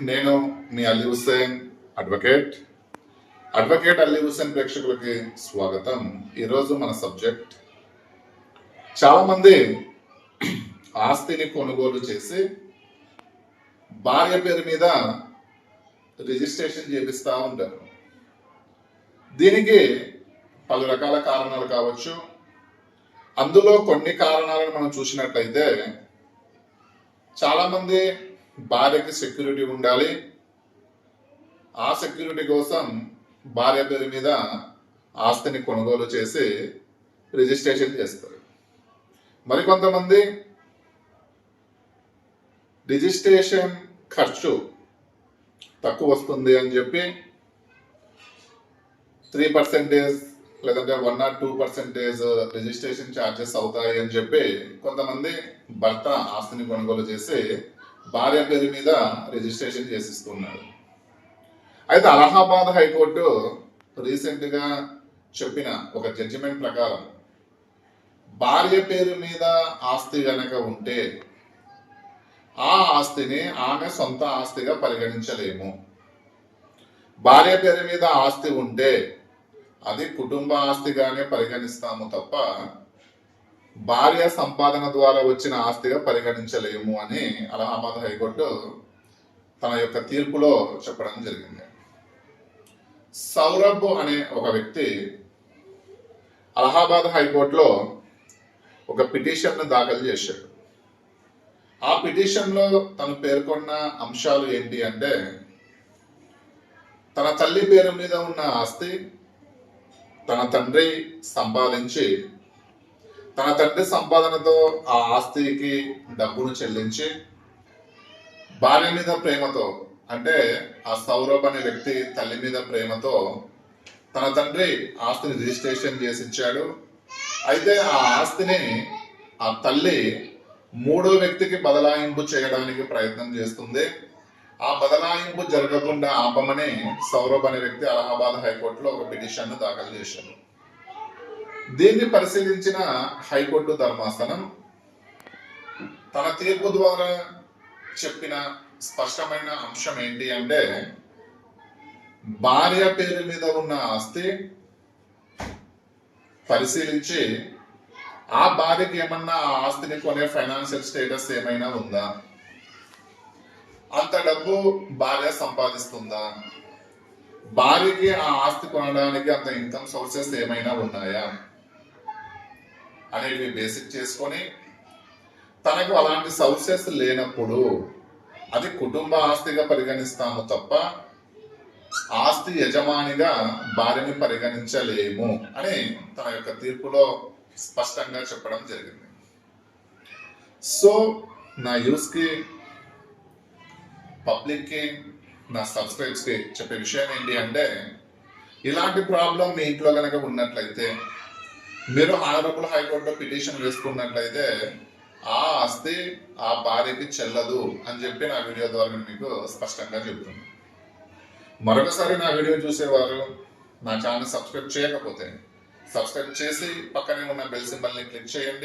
నేను మీ Ali Hussain advocate advocate Ali Hussain ప్రేక్షకులకి స్వాగతం. ఈరోజు మన సబ్జెక్ట్ చాలామంది ఆస్తిని కొనుగోలు చేసి భార్య పేరు మీద రిజిస్ట్రేషన్ చేపిస్తూ ఉంటారు. దీనికి పలు రకాల కారణాలు కావచ్చు. అందులో కొన్ని కారణాలను మనం చూసినట్లయితే చాలామంది భార్యకి సెక్యూరిటీ ఉండాలి. ఆ సెక్యూరిటీ కోసం భార్య పేరు మీద ఆస్తిని కొనుగోలు చేసి రిజిస్ట్రేషన్ చేస్తారు. మరికొంతమంది రిజిస్ట్రేషన్ ఖర్చు తక్కువ వస్తుంది అని చెప్పి త్రీ పర్సెంటేజ్ లేదంటే one or two percentage registration charges అవుతాయి అని చెప్పి కొంతమంది భర్త ఆస్తిని కొనుగోలు చేసి భార్య పేరు మీద రిజిస్ట్రేషన్ చేసిస్తున్నాడు. అయితే అలహాబాద్ హైకోర్టు రీసెంట్గా చెప్పిన ఒక జడ్జిమెంట్ ప్రకారం భార్య పేరు మీద ఆస్తి గనక ఉంటే ఆ ఆస్తిని ఆమె సొంత ఆస్తిగా పరిగణించలేము. భార్య పేరు మీద ఆస్తి ఉంటే అది కుటుంబ ఆస్తిగానే పరిగణిస్తాము తప్ప భార్య సంపాదన ద్వారా వచ్చిన ఆస్తిగా పరిగణించలేము అని అలహాబాద్ హైకోర్టు తన యొక్క తీర్పులో చెప్పడం జరిగింది. సౌరభ్ అనే ఒక వ్యక్తి అలహాబాద్ హైకోర్టులో ఒక పిటిషన్ను దాఖలు చేశాడు. ఆ పిటిషన్లో తను పేర్కొన్న అంశాలు ఏంటి అంటే తన తల్లి పేరు మీద ఉన్న ఆస్తి తన తండ్రి సంపాదించి తన తండ్రి సంపాదనతో ఆ ఆస్తికి డబ్బును చెల్లించి భార్య మీద ప్రేమతో అంటే ఆ సౌరభ్ అనే వ్యక్తి తల్లి మీద ప్రేమతో తన తండ్రి ఆస్తిని రిజిస్ట్రేషన్ చేసి ఇచ్చాడు. అయితే ఆ ఆస్తిని ఆ తల్లి మూడో వ్యక్తికి బదలాయింపు చేయడానికి ప్రయత్నం చేస్తుంది. ఆ బదలాయింపు జరగకుండా ఆపమని సౌరభ్ అనే వ్యక్తి అలహాబాద్ హైకోర్టులో ఒక పిటిషన్ను దాఖలు చేశారు దీన్ని పరిశీలించిన హైకోర్టు ధర్మాసనం తన తీర్పు ద్వారా చెప్పిన స్పష్టమైన అంశం ఏంటి అంటే భార్య పేరు మీద ఉన్న ఆస్తి పరిశీలించి ఆ భార్యకి ఏమన్నా ఆ ఆస్తిని కొనే ఫైనాన్షియల్ స్టేటస్ ఏమైనా ఉందా? అంత డబ్బు భార్య సంపాదిస్తుందా? భార్యకి ఆ ఆస్తి కొనడానికి అంత ఇన్కమ్ సోర్సెస్ ఏమైనా ఉన్నాయా? అనేవి బేసిక్ చేసుకొని తనకు అలాంటి సౌసెస్ లేనప్పుడు అది కుటుంబ ఆస్తిగా పరిగణిస్తాము తప్ప ఆస్తి యజమానిగా భార్యని పరిగణించలేము అని తన యొక్క తీర్పులో స్పష్టంగా చెప్పడం జరిగింది. సో నా యూస్కి పబ్లిక్కి నా సబ్స్క్రైబ్స్కి చెప్పే విషయం ఏంటి అంటే ఇలాంటి ప్రాబ్లం మీ ఇంట్లో కనుక ఉన్నట్లయితే మీరు ఆనరబుల్ హైకోర్టులో పిటిషన్ వేసుకున్నట్లయితే ఆ ఆస్తి ఆ భార్యకి చెల్లదు అని చెప్పి నా వీడియో ద్వారా నేను మీకు స్పష్టంగా చెబుతున్నాను మరొకసారి నా వీడియో చూసేవారు నా ఛానల్ సబ్స్క్రైబ్ చేయకపోతే సబ్స్క్రైబ్ చేసి పక్కనే ఉన్న బెల్ సింబల్ని క్లిక్ చేయండి.